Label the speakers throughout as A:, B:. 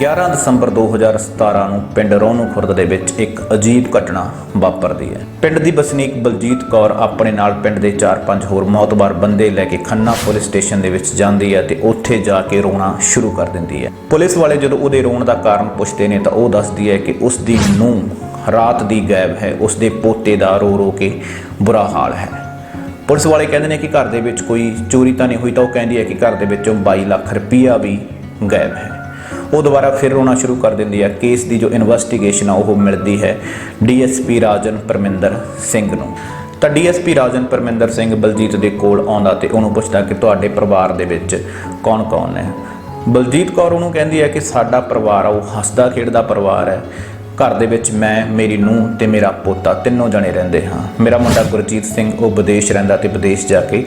A: 11 ਦਸੰਬਰ 2017 ਨੂੰ ਪਿੰਡ ਰੋਨੂ ਖੁਰਦ ਦੇ ਵਿੱਚ ਇੱਕ ਅਜੀਬ ਘਟਨਾ ਵਾਪਰਦੀ ਹੈ। ਪਿੰਡ ਦੀ ਵਸਨੀਕ ਬਲਜੀਤ ਕੌਰ ਆਪਣੇ ਨਾਲ ਪਿੰਡ ਦੇ 4-5 ਹੋਰ ਮੌਤਬਾਰ ਬੰਦੇ ਲੈ ਕੇ ਖੰਨਾ ਪੁਲਿਸ ਸਟੇਸ਼ਨ ਦੇ ਵਿੱਚ ਜਾਂਦੀ ਹੈ ਤੇ ਉੱਥੇ ਜਾ ਕੇ ਰੋਣਾ ਸ਼ੁਰੂ ਕਰ ਦਿੰਦੀ ਹੈ। ਪੁਲਿਸ ਵਾਲੇ ਜਦੋਂ ਉਹਦੇ ਰੋਣ ਦਾ ਕਾਰਨ ਪੁੱਛਦੇ ਨੇ ਤਾਂ ਉਹ ਦੱਸਦੀ ਹੈ ਕਿ ਉਸ ਦੀ ਨੂੰਹ ਰਾਤ ਦੀ ਗਾਇਬ ਹੈ, ਉਸ ਦੇ ਪੋਤੇ ਦਾ ਰੋ ਰੋ ਕੇ ਬੁਰਾ ਹਾਲ ਹੈ। ਪੁਲਿਸ ਵਾਲੇ ਕਹਿੰਦੇ ਨੇ ਕਿ ਘਰ ਦੇ ਵਿੱਚ ਕੋਈ ਚੋਰੀ ਤਾਂ ਨਹੀਂ ਹੋਈ ਤਾਂ ਉਹ ਕਹਿੰਦੀ ਹੈ ਕਿ ਘਰ ਦੇ ਵਿੱਚੋਂ 22 ਲੱਖ ਰੁਪਈਆ ਵੀ ਗਾਇਬ ਹੈ। ਉਹ ਦੁਬਾਰਾ ਫਿਰ ਰੋਣਾ ਸ਼ੁਰੂ ਕਰ ਦਿੰਦੀ ਹੈ। ਕੇਸ ਦੀ ਜੋ ਇਨਵੈਸਟੀਗੇਸ਼ਨ ਆ, ਉਹ ਮਿਲਦੀ ਹੈ ਡੀਐਸਪੀ ਰਾਜਨ ਪਰਮਿੰਦਰ ਸਿੰਘ ਨੂੰ। ਤਾਂ ਡੀਐਸਪੀ ਰਾਜਨ ਪਰਮਿੰਦਰ ਸਿੰਘ ਬਲਜੀਤ ਦੇ ਕੋਲ ਆਉਂਦਾ ਤੇ ਉਹਨੂੰ ਪੁੱਛਦਾ ਕਿ ਤੁਹਾਡੇ ਪਰਿਵਾਰ ਦੇ ਵਿੱਚ ਕੌਣ-ਕੌਣ ਹੈ? ਬਲਜੀਤ ਕੌਰ ਉਹਨੂੰ ਕਹਿੰਦੀ ਹੈ ਕਿ ਸਾਡਾ ਪਰਿਵਾਰ ਆ, ਉਹ ਹੱਸਦਾ ਖੇਡਦਾ ਪਰਿਵਾਰ ਹੈ। ਘਰ ਦੇ ਵਿੱਚ ਮੈਂ, ਮੇਰੀ ਨੂੰਹ ਤੇ ਮੇਰਾ ਪੋਤਾ ਤਿੰਨੋਂ ਜਣੇ ਰਹਿੰਦੇ ਹਾਂ। ਮੇਰਾ ਮੁੰਡਾ ਗੁਰਜੀਤ ਸਿੰਘ, ਉਹ ਵਿਦੇਸ਼ ਰਹਿੰਦਾ ਤੇ ਵਿਦੇਸ਼ ਜਾ ਕੇ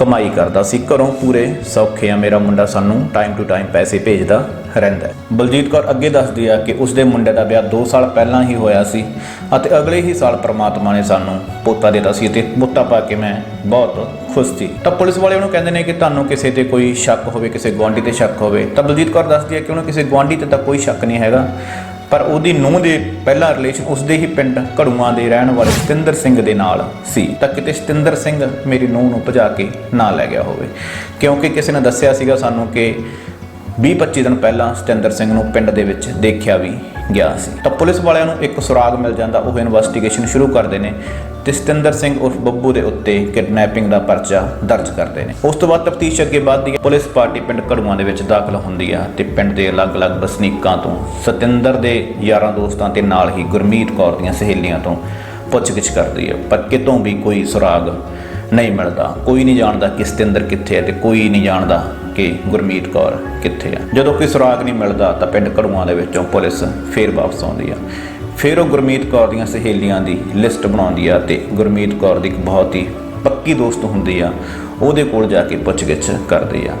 A: ਕਮਾਈ ਕਰਦਾ ਸੀ, ਘਰੋਂ ਪੂਰੇ ਸੌਖੇ ਆ। ਮੇਰਾ ਮੁੰਡਾ ਸਾਨੂੰ ਟਾਈਮ ਟੂ ਟਾਈਮ ਪੈਸੇ ਭੇਜਦਾ ਰਹਿੰਦਾ ਬਲਜੀਤ ਕੌਰ ਅੱਗੇ ਦੱਸਦੀ ਆ ਕਿ ਉਸਦੇ ਮੁੰਡੇ ਦਾ ਵਿਆਹ 2 ਸਾਲ ਪਹਿਲਾਂ ਹੀ ਹੋਇਆ ਸੀ ਅਤੇ ਅਗਲੇ ਹੀ ਸਾਲ ਪ੍ਰਮਾਤਮਾ ਨੇ ਸਾਨੂੰ ਪੋਤਾ ਦਿੱਤਾ ਸੀ ਤੇ ਪੋਤਾ ਪਾ ਕੇ ਮੈਂ ਬਹੁਤ ਖੁਸ਼ ਸੀ। ਤਾਂ ਪੁਲਿਸ ਵਾਲੇ ਉਹਨੂੰ ਕਹਿੰਦੇ ਨੇ ਕਿ ਤੁਹਾਨੂੰ ਕਿਸੇ ਤੇ ਕੋਈ ਸ਼ੱਕ ਹੋਵੇ, ਕਿਸੇ ਗੁਆਂਢੀ ਤੇ ਸ਼ੱਕ ਹੋਵੇ, ਤਾਂ ਬਲਜੀਤ ਕੌਰ ਦੱਸਦੀ ਹੈ ਕਿ ਉਹਨੂੰ ਕਿਸੇ ਗੁਆਂਢੀ ਤੇ ਤਾਂ ਕੋਈ ਸ਼ੱਕ ਨਹੀਂ ਹੈਗਾ। ਪਰ ਉਹਦੀ ਨੂੰਹ ਦੇ ਪਹਿਲਾ ਰਿਲੇਸ਼ਨ ਉਸਦੇ ਹੀ ਪਿੰਡ ਘੜੂਆਂ ਦੇ ਰਹਿਣ ਵਾਲੇ ਸਤਿੰਦਰ ਸਿੰਘ ਦੇ ਨਾਲ ਸੀ। ਤਾਂ ਕਿਤੇ ਸਤਿੰਦਰ ਸਿੰਘ ਮੇਰੀ ਨੂੰਹ ਨੂੰ ਭਜਾ ਕੇ ਨਾ ਲੈ ਗਿਆ ਹੋਵੇ। ਕਿਉਂਕਿ ਕਿਸੇ ਨੇ ਦੱਸਿਆ ਸੀਗਾ ਸਾਨੂੰ ਕਿ 20-25 ਦਿਨ ਪਹਿਲਾਂ ਸਤਿੰਦਰ ਸਿੰਘ ਨੂੰ ਪਿੰਡ ਦੇ ਵਿੱਚ ਦੇਖਿਆ ਵੀ ਗਿਆ ਸੀ। ਤਾਂ ਪੁਲਿਸ ਵਾਲਿਆਂ ਨੂੰ ਇੱਕ ਸੁਰਾਗ ਮਿਲ ਜਾਂਦਾ, ਉਹ ਇਨਵੈਸਟੀਗੇਸ਼ਨ ਸ਼ੁਰੂ ਕਰਦੇ ਨੇ ਤੇ ਸਤਿੰਦਰ ਸਿੰਘ ਉਰਫ ਬੱਬੂ ਦੇ ਉੱਤੇ ਕਿਡਨੈਪਿੰਗ ਦਾ ਪਰਚਾ ਦਰਜ ਕਰਦੇ ਨੇ। ਉਸ ਤੋਂ ਬਾਅਦ ਤਫਤੀਸ਼ ਅੱਗੇ ਵੱਧਦੀ ਹੈ, ਪੁਲਿਸ ਪਾਰਟੀ ਪਿੰਡ ਘੜੂਆਂ ਦੇ ਵਿੱਚ ਦਾਖਲ ਹੁੰਦੀ ਆ ਤੇ ਪਿੰਡ ਦੇ ਅਲੱਗ-ਅਲੱਗ ਵਸਨੀਕਾਂ ਤੋਂ, ਸਤਿੰਦਰ ਦੇ ਯਾਰਾਂ ਦੋਸਤਾਂ ਤੇ ਨਾਲ ਹੀ ਗੁਰਮੀਤ ਕੌਰ ਦੀਆਂ ਸਹੇਲੀਆਂ ਤੋਂ ਪੁੱਛਗਿੱਛ ਕਰਦੀ ਹੈ। ਪਰ ਕਿਤੋਂ ਵੀ ਕੋਈ ਸੁਰਾਗ ਨਹੀਂ ਮਿਲਦਾ। ਕੋਈ ਨਹੀਂ ਜਾਣਦਾ ਕਿ ਸਤਿੰਦਰ ਕਿੱਥੇ ਹੈ ਤੇ ਕੋਈ ਨਹੀਂ ਜਾਣਦਾ ਕਿ ਗੁਰਮੀਤ ਕੌਰ ਕਿੱਥੇ ਆ? ਜਦੋਂ ਕੋਈ ਸੁਰਾਗ ਨਹੀਂ ਮਿਲਦਾ ਤਾਂ ਪਿੰਡ ਘੜੂਆਂ ਦੇ ਵਿੱਚੋਂ ਪੁਲਿਸ ਫੇਰ ਵਾਪਸ ਆਉਂਦੀ ਆ। ਫਿਰ ਉਹ ਗੁਰਮੀਤ ਕੌਰ ਦੀਆਂ ਸਹੇਲੀਆਂ ਦੀ ਲਿਸਟ ਬਣਾਉਂਦੀ ਆ ਤੇ ਗੁਰਮੀਤ ਕੌਰ ਦੀ ਇੱਕ ਬਹੁਤ ਹੀ ਪੱਕੀ ਦੋਸਤ ਹੁੰਦੀ ਆ, ਉਹਦੇ ਕੋਲ ਜਾ ਕੇ ਪੁੱਛਗਿੱਛ ਕਰਦੇ ਆ।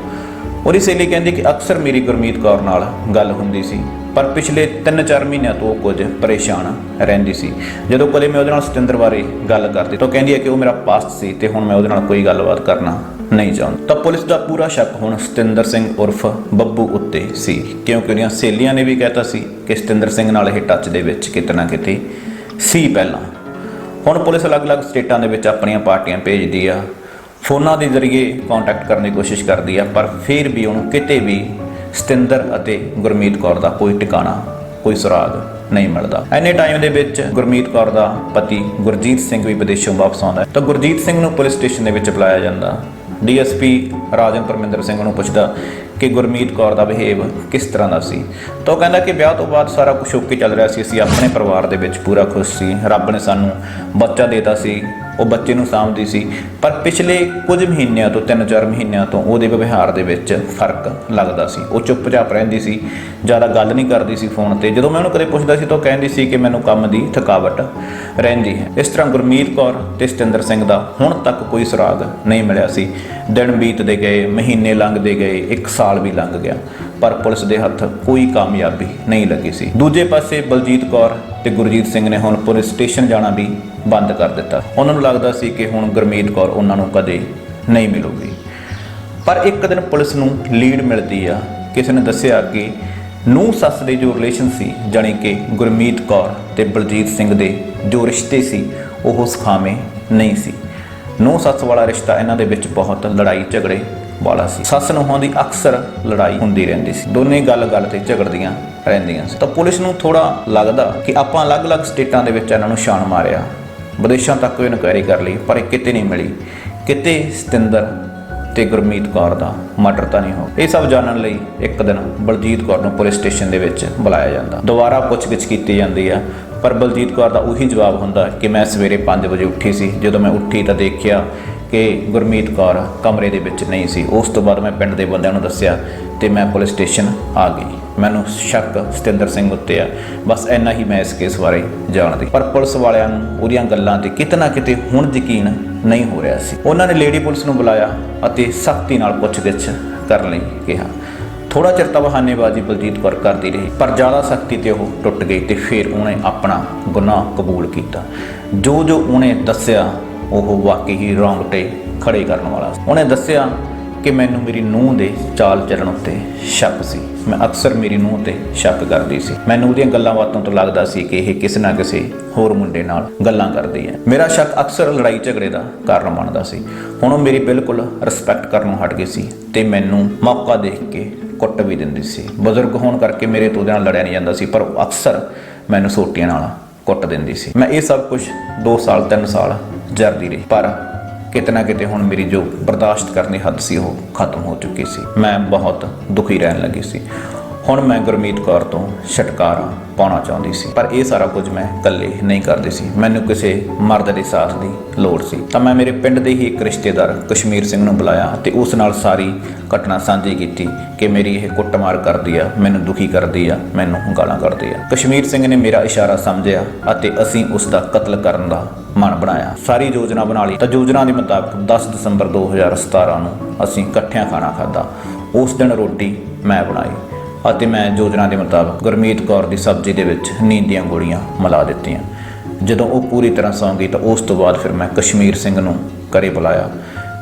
A: ਉਹਦੀ ਸਹੇਲੀ ਕਹਿੰਦੀ ਕਿ ਅਕਸਰ ਮੇਰੀ ਗੁਰਮੀਤ ਕੌਰ ਨਾਲ ਗੱਲ ਹੁੰਦੀ ਸੀ, ਪਰ ਪਿਛਲੇ 3-4 ਮਹੀਨਿਆਂ ਤੋਂ ਉਹ ਕੁਝ ਪਰੇਸ਼ਾਨ ਰਹਿੰਦੀ ਸੀ। ਜਦੋਂ ਕਦੇ ਮੈਂ ਉਹਦੇ ਨਾਲ ਸਤਿੰਦਰ ਬਾਰੇ ਗੱਲ ਕਰਦੀ ਤਾਂ ਉਹ ਕਹਿੰਦੀ ਹੈ ਕਿ ਉਹ ਮੇਰਾ ਪਾਸਟ ਸੀ ਤੇ ਹੁਣ ਮੈਂ ਉਹਦੇ ਨਾਲ ਕੋਈ ਗੱਲਬਾਤ ਕਰਨਾ ਨਹੀਂ ਚਾਹੁੰਦੀ। ਤਾਂ ਪੁਲਿਸ ਦਾ ਪੂਰਾ ਸ਼ੱਕ ਹੁਣ ਸਤਿੰਦਰ ਸਿੰਘ ਉਰਫ ਬੱਬੂ ਉੱਤੇ ਸੀ, ਕਿਉਂਕਿ ਉਹਦੀਆਂ ਸਹੇਲੀਆਂ ਨੇ ਵੀ ਕਹਿਤਾ ਸੀ ਕਿ ਸਤਿੰਦਰ ਸਿੰਘ ਨਾਲ ਇਹ ਟੱਚ ਦੇ ਵਿੱਚ ਕਿਤੇ ਨਾ ਕਿਤੇ ਸੀ ਪਹਿਲਾਂ। ਹੁਣ ਪੁਲਿਸ ਅਲੱਗ-ਅਲੱਗ ਸਟੇਟਾਂ ਦੇ ਵਿੱਚ ਆਪਣੀਆਂ ਪਾਰਟੀਆਂ ਭੇਜਦੀ ਆ ਫੋਨਾਂ ਦੇ ਜ਼ਰੀਏ ਕੰਟੈਕਟ ਕਰਨ ਦੀ ਕੋਸ਼ਿਸ਼ ਕਰਦੀ ਆ, ਪਰ ਫਿਰ ਵੀ ਉਹਨੂੰ ਕਿਤੇ ਵੀ ਸਤਿੰਦਰ ਅਤੇ ਗੁਰਮੀਤ ਕੌਰ ਦਾ ਕੋਈ ਟਿਕਾਣਾ, ਕੋਈ ਸੁਰਾਗ ਨਹੀਂ ਮਿਲਦਾ। ਐਨੇ ਟਾਈਮ ਦੇ ਵਿੱਚ ਗੁਰਮੀਤ ਕੌਰ ਦਾ ਪਤੀ ਗੁਰਜੀਤ ਸਿੰਘ ਵੀ ਵਿਦੇਸ਼ੋਂ ਵਾਪਸ ਆਉਂਦਾ ਤਾਂ ਗੁਰਜੀਤ ਸਿੰਘ ਨੂੰ ਪੁਲਿਸ ਸਟੇਸ਼ਨ ਦੇ ਵਿੱਚ ਬੁਲਾਇਆ ਜਾਂਦਾ। ਡੀਐਸਪੀ ਰਾਜਨ ਪਰਮਿੰਦਰ ਸਿੰਘ ਨੂੰ ਪੁੱਛਦਾ ਕਿ ਗੁਰਮੀਤ ਕੌਰ ਦਾ ਬਿਹੇਵ ਕਿਸ ਤਰ੍ਹਾਂ ਦਾ ਸੀ? ਤਾਂ ਉਹ ਕਹਿੰਦਾ ਕਿ ਵਿਆਹ ਤੋਂ ਬਾਅਦ ਸਾਰਾ ਕੁਝ ਓਕੇ ਚੱਲ ਰਿਹਾ ਸੀ। ਅਸੀਂ ਆਪਣੇ ਪਰਿਵਾਰ ਦੇ ਵਿੱਚ ਪੂਰਾ ਖੁਸ਼ ਸੀ। ਰੱਬ ਨੇ ਸਾਨੂੰ ਬੱਚਾ ਦੇਤਾ ਸੀ। ਉਹ ਬੱਚੇ ਨੂੰ ਸਾਂਭਦੀ ਸੀ। ਪਰ ਪਿਛਲੇ ਕੁਝ ਮਹੀਨਿਆਂ ਤੋਂ 3-4 ਮਹੀਨਿਆਂ ਤੋਂ ਉਹਦੇ ਵਿਵਹਾਰ ਦੇ ਵਿੱਚ ਫ਼ਰਕ ਲੱਗਦਾ ਸੀ। ਉਹ ਚੁੱਪਚਾਪ ਰਹਿੰਦੀ ਸੀ, ਜ਼ਿਆਦਾ ਗੱਲ ਨਹੀਂ ਕਰਦੀ ਸੀ ਫੋਨ ਤੇ। ਜਦੋਂ ਮੈਂ ਉਹਨੂੰ ਕਦੇ ਪੁੱਛਦਾ ਸੀ ਤਾਂ ਉਹ ਕਹਿੰਦੀ ਸੀ ਕਿ ਮੈਨੂੰ ਕੰਮ ਦੀ ਥਕਾਵਟ ਰਹਿੰਦੀ ਹੈ। ਇਸ ਤਰ੍ਹਾਂ ਗੁਰਮੀਤ ਕੌਰ ਤੇ ਸਤਿੰਦਰ ਸਿੰਘ ਦਾ ਹੁਣ ਤੱਕ ਕੋਈ ਸੁਰਾਗ ਨਹੀਂ ਮਿਲਿਆ ਸੀ। ਦਿਨ ਬੀਤਦੇ ਗਏ, ਮਹੀਨੇ ਲੰਘਦੇ ਗਏ 1 ਸਾਲ ਵੀ ਲੰਘ ਗਿਆ। ਪਰ ਪੁਲਿਸ ਦੇ ਹੱਥ ਕੋਈ ਕਾਮਯਾਬੀ ਨਹੀਂ ਲੱਗੀ ਸੀ। ਦੂਜੇ ਪਾਸੇ ਬਲਜੀਤ ਕੌਰ ਤੇ ਗੁਰਜੀਤ ਸਿੰਘ ਨੇ ਹੁਣ ਪੁਲਿਸ ਸਟੇਸ਼ਨ ਜਾਣਾ ਵੀ ਬੰਦ ਕਰ ਦਿੱਤਾ। ਉਹਨਾਂ ਨੂੰ ਲੱਗਦਾ ਸੀ ਕਿ ਹੁਣ ਗੁਰਮੀਤ ਕੌਰ ਉਹਨਾਂ ਨੂੰ ਕਦੇ ਨਹੀਂ ਮਿਲੂਗੀ। ਪਰ ਇੱਕ ਦਿਨ ਪੁਲਿਸ ਨੂੰ ਲੀਡ ਮਿਲਦੀ ਆ। ਕਿਸੇ ਨੇ ਦੱਸਿਆ ਕਿ ਨੂੰ ਸੱਸ ਦੇ ਜੋ ਰਿਲੇਸ਼ਨ ਸੀ, ਜਾਣੀ ਕਿ ਗੁਰਮੀਤ ਕੌਰ ਤੇ ਬਲਜੀਤ ਸਿੰਘ ਦੇ ਜੋ ਰਿਸ਼ਤੇ ਸੀ, ਉਹ ਸੁਖਾਵੇਂ ਨਹੀਂ ਸੀ। ਨੂੰ ਸੱਸ ਵਾਲਾ ਰਿਸ਼ਤਾ ਇਹਨਾਂ ਦੇ ਵਿੱਚ ਬਹੁਤ ਲੜਾਈ ਝਗੜੇ ਵਾਲਾ ਸੀ। ਸੱਸ ਨੂੰਹਾਂ ਦੀ ਅਕਸਰ ਲੜਾਈ ਹੁੰਦੀ ਰਹਿੰਦੀ ਸੀ। ਦੋਨੇ ਗੱਲ-ਗੱਲ ਤੇ ਝਗੜਦੀਆਂ ਰਹਿੰਦੀਆਂ ਸੀ। ਤਾਂ ਪੁਲਿਸ ਨੂੰ ਥੋੜਾ ਲੱਗਦਾ ਕਿ ਆਪਾਂ ਅਲੱਗ-ਅਲੱਗ ਸਟੇਟਾਂ ਦੇ ਵਿੱਚ ਇਹਨਾਂ ਨੂੰ ਛਾਣ ਮਾਰਿਆ। ਵਿਦੇਸ਼ਾਂ ਤੱਕ ਇਨਕੁਆਇਰੀ ਕਰ ਲਈ, ਪਰ ਇਹ ਕਿਤੇ ਨਹੀਂ ਮਿਲੀ। ਕਿਤੇ ਸਤਿੰਦਰ ਤੇ ਗੁਰਮੀਤ ਕੌਰ ਦਾ ਮਰਡਰ ਤਾਂ ਨਹੀਂ ਹੋ ਇਹ ਸਭ ਜਾਣਨ ਲਈ ਇੱਕ ਦਿਨ ਬਲਜੀਤ ਕੌਰ ਨੂੰ ਪੁਲਿਸ ਸਟੇਸ਼ਨ ਦੇ ਵਿੱਚ ਬੁਲਾਇਆ ਜਾਂਦਾ। ਦੁਬਾਰਾ ਪੁੱਛਗਿੱਛ ਕੀਤੀ ਜਾਂਦੀ ਆ, ਪਰ ਬਲਜੀਤ ਕੌਰ ਦਾ ਉਹੀ ਜਵਾਬ ਹੁੰਦਾ ਕਿ ਮੈਂ ਸਵੇਰੇ 5 ਵਜੇ ਉੱਠੀ ਸੀ। ਜਦੋਂ ਮੈਂ ਉੱਠੀ ਤਾਂ ਦੇਖਿਆ ਕਿ ਗੁਰਮੀਤ ਕੌਰ ਕਮਰੇ ਦੇ ਵਿੱਚ ਨਹੀਂ ਸੀ। ਉਸ ਤੋਂ ਬਾਅਦ ਮੈਂ ਪਿੰਡ ਦੇ ਬੰਦਿਆਂ ਨੂੰ ਦੱਸਿਆ ਤੇ ਮੈਂ ਪੁਲਿਸ ਸਟੇਸ਼ਨ ਆ ਗਈ। ਮੈਨੂੰ ਸ਼ੱਕ ਸਤਿੰਦਰ ਸਿੰਘ ਉੱਤੇ ਆ। ਬਸ ਇੰਨਾ ਹੀ ਮੈਂ ਇਸ ਕੇਸ ਬਾਰੇ ਜਾਣਦੀ। ਪਰ ਪੁਲਿਸ ਵਾਲਿਆਂ ਨੂੰ ਉਹਦੀਆਂ ਗੱਲਾਂ ਤੇ ਕਿਤਨਾ ਕਿਤੇ ਹੁਣ ਯਕੀਨ ਨਹੀਂ ਹੋ ਰਿਹਾ ਸੀ। ਉਹਨਾਂ ਨੇ ਲੇਡੀ ਪੁਲਿਸ ਨੂੰ ਬੁਲਾਇਆ ਅਤੇ ਸਖਤੀ ਨਾਲ ਪੁੱਛਗਿੱਛ ਕਰਨ ਲਈ ਕਿਹਾ। ਥੋੜਾ ਚਿਰ ਤਾਂ ਬਹਾਨੇਬਾਜ਼ੀ ਬਲਜੀਤ ਕੌਰ ਕਰਦੀ ਰਹੀ, ਪਰ ਜ਼ਿਆਦਾ ਸਖਤੀ ਤੇ ਉਹ ਟੁੱਟ ਗਈ ਤੇ ਫਿਰ ਉਹਨੇ ਆਪਣਾ ਗੁਨਾਹ ਕਬੂਲ ਕੀਤਾ। ਜੋ ਜੋ ਉਹਨੇ ਦੱਸਿਆ ਉਹ ਵਾਕਈ ਹੀ ਰੌਂਗਟੇ ਖੜੇ ਕਰਨ ਵਾਲਾ ਉਹਨੇ ਦੱਸਿਆ ਕਿ ਮੈਨੂੰ ਮੇਰੀ ਨੂੰਹ ਦੇ ਚਾਲ ਚੱਲਣ ਉੱਤੇ ਸ਼ੱਕ ਸੀ। ਮੈਂ ਅਕਸਰ ਮੇਰੀ ਨੂੰਹ ਤੇ ਸ਼ੱਕ ਕਰਦੀ ਸੀ। ਮੈਨੂੰ ਉਹਦੀਆਂ ਗੱਲਾਂ ਬਾਤਾਂ ਤੋਂ ਲੱਗਦਾ ਸੀ ਕਿ ਇਹ ਕਿਸੇ ਨਾ ਕਿਸੇ ਹੋਰ ਮੁੰਡੇ ਨਾਲ ਗੱਲਾਂ ਕਰਦੀ ਹੈ। ਮੇਰਾ ਸ਼ੱਕ ਅਕਸਰ ਲੜਾਈ ਝਗੜੇ ਦਾ ਕਾਰਨ ਬਣਦਾ ਸੀ। ਹੁਣ ਉਹ ਮੇਰੀ ਬਿਲਕੁਲ ਰਿਸਪੈਕਟ ਕਰਨੋਂ ਹਟ ਗਈ ਸੀ ਤੇ ਮੈਨੂੰ ਮੌਕਾ ਦੇਖ ਕੇ ਕੁੱਟ ਵੀ ਦਿੰਦੀ ਸੀ। ਬਜ਼ੁਰਗ ਹੋਣ ਕਰਕੇ ਮੇਰੇ ਤੋਂ ਉਹਦੇ ਨਾਲ ਲੜਿਆ ਨਹੀਂ ਜਾਂਦਾ ਸੀ, ਪਰ ਉਹ ਅਕਸਰ ਮੈਨੂੰ ਸੋਟੀਆਂ ਨਾਲ ਕੁੱਟ ਦਿੰਦੀ ਸੀ। ਮੈਂ ਇਹ ਸਭ ਕੁਝ 2 ਸਾਲ 3 ਸਾਲ ਜਰਦੀ ਰਹੀ। ਪਰ ਕਿਤੇ ਨਾ ਕਿਤੇ ਹੁਣ ਮੇਰੀ ਜੋ ਬਰਦਾਸ਼ਤ ਕਰਨੀ ਹੱਦ ਸੀ, ਉਹ ਖਤਮ ਹੋ ਚੁੱਕੀ ਸੀ। ਮੈਂ ਬਹੁਤ ਦੁਖੀ ਰਹਿਣ ਲੱਗੀ ਸੀ। ਹੁਣ ਮੈਂ ਗੁਰਮੀਤ ਕੌਰ ਤੋਂ ਛਟਕਾਰਾ ਪਾਉਣਾ ਚਾਹੁੰਦੀ ਸੀ। ਪਰ ਇਹ ਸਾਰਾ ਕੁਝ ਮੈਂ ਇਕੱਲੇ ਨਹੀਂ ਕਰਦੀ ਸੀ। ਮੈਨੂੰ ਕਿਸੇ ਮਰਦ ਦੇ ਸਾਥ ਦੀ ਲੋੜ ਸੀ। ਤਾਂ ਮੈਂ ਮੇਰੇ ਪਿੰਡ ਦੇ ਹੀ ਇੱਕ ਰਿਸ਼ਤੇਦਾਰ ਕਸ਼ਮੀਰ ਸਿੰਘ ਨੂੰ ਬੁਲਾਇਆ ਤੇ ਉਸ ਨਾਲ ਸਾਰੀ ਘਟਨਾ ਸਾਂਝੀ ਕੀਤੀ ਕਿ ਮੇਰੀ ਇਹ ਕੁੱਟਮਾਰ ਕਰਦੀ ਆ, ਮੈਨੂੰ ਦੁਖੀ ਕਰਦੀ ਆ, ਮੈਨੂੰ ਗਾਲਾਂ ਕੱਢਦੀ ਆ। ਕਸ਼ਮੀਰ ਸਿੰਘ ਨੇ ਮੇਰਾ ਇਸ਼ਾਰਾ ਸਮਝਿਆ ਅਤੇ ਅਸੀਂ ਉਸ ਦਾ ਕਤਲ ਕਰਨ ਦਾ ਮਨ ਬਣਾਇਆ। ਸਾਰੀ ਯੋਜਨਾ ਬਣਾ ਲਈ। ਤਾਂ ਯੋਜਨਾ ਦੇ ਮੁਤਾਬਕ 10 ਦਸੰਬਰ 2017 ਨੂੰ ਅਸੀਂ ਇਕੱਠਿਆਂ ਖਾਣਾ ਖਾਦਾ ਉਸ ਦਿਨ ਰੋਟੀ ਮੈਂ ਬਣਾਈ। ਅਤੇ ਮੈਂ ਯੋਜਨਾ ਦੇ ਮੁਤਾਬਕ ਗੁਰਮੀਤ ਕੌਰ ਦੀ ਸਬਜ਼ੀ ਦੇ ਵਿੱਚ ਨੀਂਦ ਦੀਆਂ ਗੋਲੀਆਂ ਮਿਲਾ ਦਿੱਤੀਆਂ। ਜਦੋਂ ਉਹ ਪੂਰੀ ਤਰ੍ਹਾਂ ਸੌਂ ਗਈ ਤਾਂ ਉਸ ਤੋਂ ਬਾਅਦ ਫਿਰ ਮੈਂ ਕਸ਼ਮੀਰ ਸਿੰਘ ਨੂੰ ਘਰੇ ਬੁਲਾਇਆ।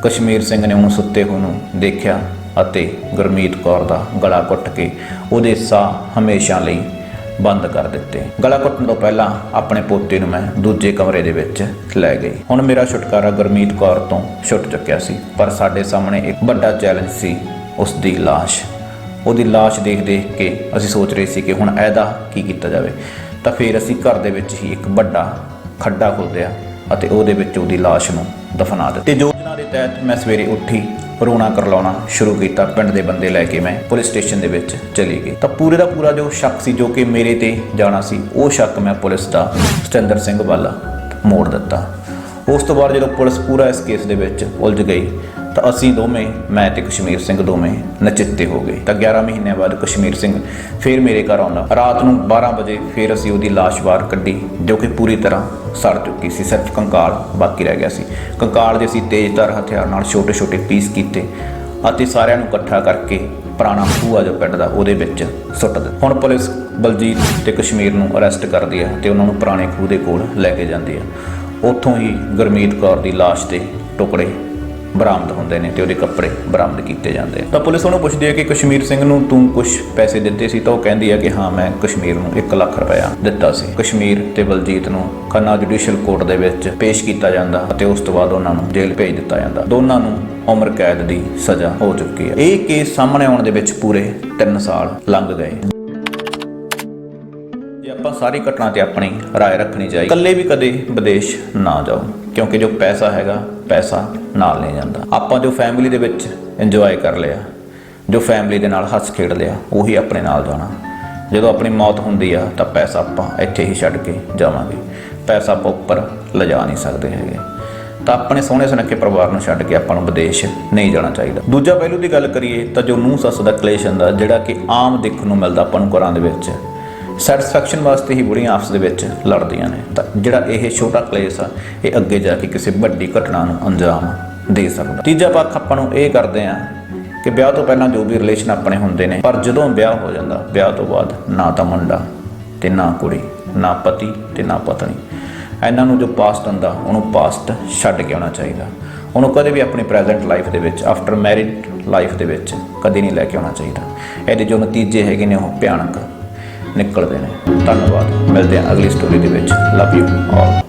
A: ਕਸ਼ਮੀਰ ਸਿੰਘ ਨੇ ਉਹਨੂੰ ਸੁੱਤੇ ਹੋਏ ਨੂੰ ਦੇਖਿਆ ਅਤੇ ਗੁਰਮੀਤ ਕੌਰ ਦਾ ਗਲਾ ਘੁੱਟ ਕੇ ਉਹਦੇ ਸਾਹ ਹਮੇਸ਼ਾ ਲਈ ਬੰਦ ਕਰ ਦਿੱਤੇ। ਗਲਾ ਘੁੱਟਣ ਤੋਂ ਪਹਿਲਾਂ ਆਪਣੇ ਪੋਤੇ ਨੂੰ ਮੈਂ ਦੂਜੇ ਕਮਰੇ ਦੇ ਵਿੱਚ ਲੈ ਗਈ। ਹੁਣ ਮੇਰਾ ਛੁਟਕਾਰਾ ਗੁਰਮੀਤ ਕੌਰ ਤੋਂ ਛੁੱਟ ਚੁੱਕਿਆ ਸੀ, ਪਰ ਸਾਡੇ ਸਾਹਮਣੇ ਇੱਕ ਵੱਡਾ ਚੈਲੰਜ ਸੀ, ਉਸ ਦੀ ਲਾਸ਼। ਉਹਦੀ ਲਾਸ਼ ਦੇਖ ਦੇਖ ਕੇ ਅਸੀਂ ਸੋਚ ਰਹੇ ਸੀ ਕਿ ਹੁਣ ਇਹਦਾ ਕੀ ਕੀਤਾ ਜਾਵੇ। ਤਾਂ ਫਿਰ ਅਸੀਂ ਘਰ ਦੇ ਵਿੱਚ ਹੀ ਇੱਕ ਵੱਡਾ ਖੱਡਾ ਖੋਦਿਆ ਅਤੇ ਉਹਦੇ ਵਿੱਚ ਉਹਦੀ ਲਾਸ਼ ਨੂੰ ਦਫਨਾ ਦਿੱਤਾ। ਤੇ ਯੋਜਨਾ ਦੇ ਤਹਿਤ ਮੈਂ ਸਵੇਰੇ ਉੱਠੀ, ਰੋਣਾ ਕਰਲਾਉਣਾ ਸ਼ੁਰੂ ਕੀਤਾ, ਪਿੰਡ ਦੇ ਬੰਦੇ ਲੈ ਕੇ ਮੈਂ ਪੁਲਿਸ ਸਟੇਸ਼ਨ ਦੇ ਵਿੱਚ ਚਲੀ ਗਈ। ਤਾਂ ਪੂਰੇ ਦਾ ਪੂਰਾ ਜੋ ਸ਼ੱਕ ਸੀ, ਜੋ ਕਿ ਮੇਰੇ ਤੇ ਜਾਣਾ ਸੀ, ਉਹ ਸ਼ੱਕ ਮੈਂ ਪੁਲਿਸ ਦਾ ਸਤਿੰਦਰ ਸਿੰਘ ਵੱਲ ਮੋੜ ਦਿੱਤਾ। ਉਸ ਤੋਂ ਬਾਅਦ ਜਦੋਂ ਪੁਲਿਸ ਪੂਰਾ ਇਸ ਕੇਸ ਦੇ ਵਿੱਚ ਉਲਝ ਗਈ ਤਾਂ ਅਸੀਂ ਦੋਵੇਂ, ਮੈਂ ਤੇ ਕਸ਼ਮੀਰ ਸਿੰਘ ਦੋਵੇਂ ਨਚਿੱਤੇ ਹੋ ਗਏ। ਤਾਂ 11 ਮਹੀਨਿਆਂ ਬਾਅਦ ਕਸ਼ਮੀਰ ਸਿੰਘ ਫੇਰ ਮੇਰੇ ਘਰ ਆਉਂਦਾ। ਰਾਤ ਨੂੰ 12 ਵਜੇ ਫੇਰ ਅਸੀਂ ਉਹਦੀ ਲਾਸ਼ ਬਾਹਰ ਕੱਢੀ, ਜੋ ਕਿ ਪੂਰੀ ਤਰ੍ਹਾਂ ਸੜ ਚੁੱਕੀ ਸੀ, ਸਿਰਫ ਕੰਕਾਲ ਬਾਕੀ ਰਹਿ ਗਿਆ ਸੀ। ਕੰਕਾਲ ਦੇ ਅਸੀਂ ਤੇਜ਼ਧਾਰ ਹਥਿਆਰ ਨਾਲ ਛੋਟੇ-ਛੋਟੇ ਪੀਸ ਕੀਤੇ ਅਤੇ ਸਾਰਿਆਂ ਨੂੰ ਇਕੱਠਾ ਕਰਕੇ ਪੁਰਾਣਾ ਖੂਹ ਆ ਜੋ ਪਿੰਡ ਦਾ ਉਹਦੇ ਵਿੱਚ ਸੁੱਟ ਦਿੱਤਾ। ਹੁਣ ਪੁਲਿਸ ਬਲਜੀਤ ਤੇ ਕਸ਼ਮੀਰ ਨੂੰ ਅਰੈਸਟ ਕਰਦੀ ਹੈ ਤੇ ਉਹਨਾਂ ਨੂੰ ਪੁਰਾਣੇ ਖੂਹ ਦੇ ਕੋਲ ਲੈ ਕੇ ਜਾਂਦੀ ਹੈ। ਉੱਥੋਂ ਹੀ ਗੁਰਮੀਤ ਕੌਰ ਦੀ ਲਾਸ਼ ਦੇ ਟੁਕੜੇ ਬਰਾਮਦ ਹੁੰਦੇ ਨੇ ਤੇ ਉਹਦੇ ਕੱਪੜੇ ਬਰਾਮਦ ਕੀਤੇ ਜਾਂਦੇ ਨੇ ਤਾਂ ਪੁਲਿਸ ਉਹਨੂੰ ਪੁੱਛਦੀ ਹੈ ਕਿ ਕਸ਼ਮੀਰ ਸਿੰਘ ਨੂੰ ਤੂੰ ਕੁਝ ਪੈਸੇ ਦਿੱਤੇ ਸੀ ਤਾਂ ਉਹ ਕਹਿੰਦੀ ਹੈ ਕਿ ਹਾਂ ਮੈਂ ਕਸ਼ਮੀਰ ਨੂੰ 1 ਲੱਖ ਰੁਪਇਆ ਦਿੱਤਾ ਸੀ ਕਸ਼ਮੀਰ ਤੇ ਬਲਜੀਤ ਨੂੰ ਖੰਨਾ ਜੁਡੀਸ਼ੀਅਲ ਕੋਰਟ ਦੇ ਵਿੱਚ ਪੇਸ਼ ਕੀਤਾ ਜਾਂਦਾ ਅਤੇ ਉਸ ਤੋਂ ਬਾਅਦ ਉਹਨਾਂ ਨੂੰ ਜੇਲ੍ਹ ਭੇਜ ਦਿੱਤਾ ਜਾਂਦਾ ਦੋਨਾਂ ਨੂੰ ਉਮਰ ਕੈਦ ਦੀ ਸਜ਼ਾ ਹੋ ਚੁੱਕੀ ਹੈ ਇਹ ਕੇਸ ਸਾਹਮਣੇ ਆਉਣ ਦੇ ਵਿੱਚ ਪੂਰੇ 3 ਸਾਲ ਲੰਘ ਗਏ ਜੇ ਆਪਾਂ ਸਾਰੀ ਘਟਨਾ ਤੇ ਆਪਣੀ رائے ਰੱਖਣੀ ਚਾਹੀਦੀ ਇਕੱਲੇ ਵੀ ਕਦੇ ਵਿਦੇਸ਼ ਨਾ ਜਾਓ ਕਿਉਂਕਿ ਜੋ ਪੈਸਾ ਹੈਗਾ ਪੈਸਾ ਨਾਲ ਨਹੀਂ ਜਾਂਦਾ। ਆਪਾਂ ਜੋ ਫੈਮਿਲੀ ਦੇ ਵਿੱਚ ਇੰਜੋਏ ਕਰ ਲਿਆ, ਜੋ ਫੈਮਿਲੀ ਦੇ ਨਾਲ ਹੱਸ ਖੇਡ ਲਿਆ, ਉਹੀ ਆਪਣੇ ਨਾਲ ਜਾਣਾ। ਜਦੋਂ ਆਪਣੀ ਮੌਤ ਹੁੰਦੀ ਆ, ਤਾਂ ਪੈਸਾ ਆਪਾਂ ਇੱਥੇ ਹੀ ਛੱਡ ਕੇ ਜਾਵਾਂਗੇ। ਪੈਸਾ ਆਪਾਂ ਉੱਪਰ ਲਿਜਾ ਨਹੀਂ ਸਕਦੇ ਹੈਗੇ। ਤਾਂ ਆਪਣੇ ਸੋਹਣੇ ਸੁਨੱਖੇ ਪਰਿਵਾਰ ਨੂੰ ਛੱਡ ਕੇ ਆਪਾਂ ਨੂੰ ਵਿਦੇਸ਼ ਨਹੀਂ ਜਾਣਾ ਚਾਹੀਦਾ। ਦੂਜਾ ਪਹਿਲੂ ਦੀ ਗੱਲ ਕਰੀਏ, ਤਾਂ ਜੋ ਨੂੰਹ ਸੱਸ ਦਾ ਕਲੇਸ਼ ਹੁੰਦਾ, ਜਿਹੜਾ ਕਿ ਆਮ ਦੇਖਣ ਨੂੰ ਮਿਲਦਾ ਆਪਾਂ ਨੂੰ ਘਰਾਂ ਦੇ ਵਿੱਚ। ਸੈਟੀਸਫੈਕਸ਼ਨ ਵਾਸਤੇ ਹੀ ਬੁੜੀਆਂ ਆਪਸ ਦੇ ਵਿੱਚ ਲੜਦੀਆਂ ਨੇ। ਤਾਂ ਜਿਹੜਾ ਇਹ ਛੋਟਾ ਕਲੇਸ਼ ਆ, ਇਹ ਅੱਗੇ ਜਾ ਕੇ ਕਿਸੇ ਵੱਡੀ ਘਟਨਾ ਨੂੰ ਅੰਜਾਮ ਦੇ ਸਕਦਾ। ਤੀਜਾ ਪੱਖ ਆਪਾਂ ਨੂੰ ਇਹ ਕਰਦੇ ਆ ਕਿ ਵਿਆਹ ਤੋਂ ਪਹਿਲਾਂ ਜੋ ਵੀ ਰਿਲੇਸ਼ਨ ਆਪਣੇ ਹੁੰਦੇ ਨੇ, ਪਰ ਜਦੋਂ ਵਿਆਹ ਹੋ ਜਾਂਦਾ, ਵਿਆਹ ਤੋਂ ਬਾਅਦ ਨਾ ਤਾਂ ਮੁੰਡਾ ਤੇ ਨਾ ਕੁੜੀ, ਨਾ ਪਤੀ ਤੇ ਨਾ ਪਤਨੀ। ਇਹਨਾਂ ਨੂੰ ਜੋ ਪਾਸਟ ਹੁੰਦਾ, ਉਹਨੂੰ ਪਾਸਟ ਛੱਡ ਕੇ ਆਉਣਾ ਚਾਹੀਦਾ। ਉਹਨੂੰ ਕਦੇ ਵੀ ਆਪਣੀ ਪ੍ਰੈਜ਼ੈਂਟ ਲਾਈਫ ਦੇ ਵਿੱਚ ਆਫਟਰ ਮੈਰਿਡ ਲਾਈਫ ਦੇ ਵਿੱਚ ਕਦੇ ਨਹੀਂ ਲੈ ਕੇ ਆਉਣਾ ਚਾਹੀਦਾ। ਇਹਦੇ ਜੋ ਨਤੀਜੇ ਹੈਗੇ ਨੇ ਉਹ ਭਿਆਨਕ ਨਿਕਲਦੇ ਨੇ। ਧੰਨਵਾਦ। ਮਿਲਦੇ ਹਾਂ ਅਗਲੀ ਸਟੋਰੀ ਦੇ ਵਿੱਚ। Love you all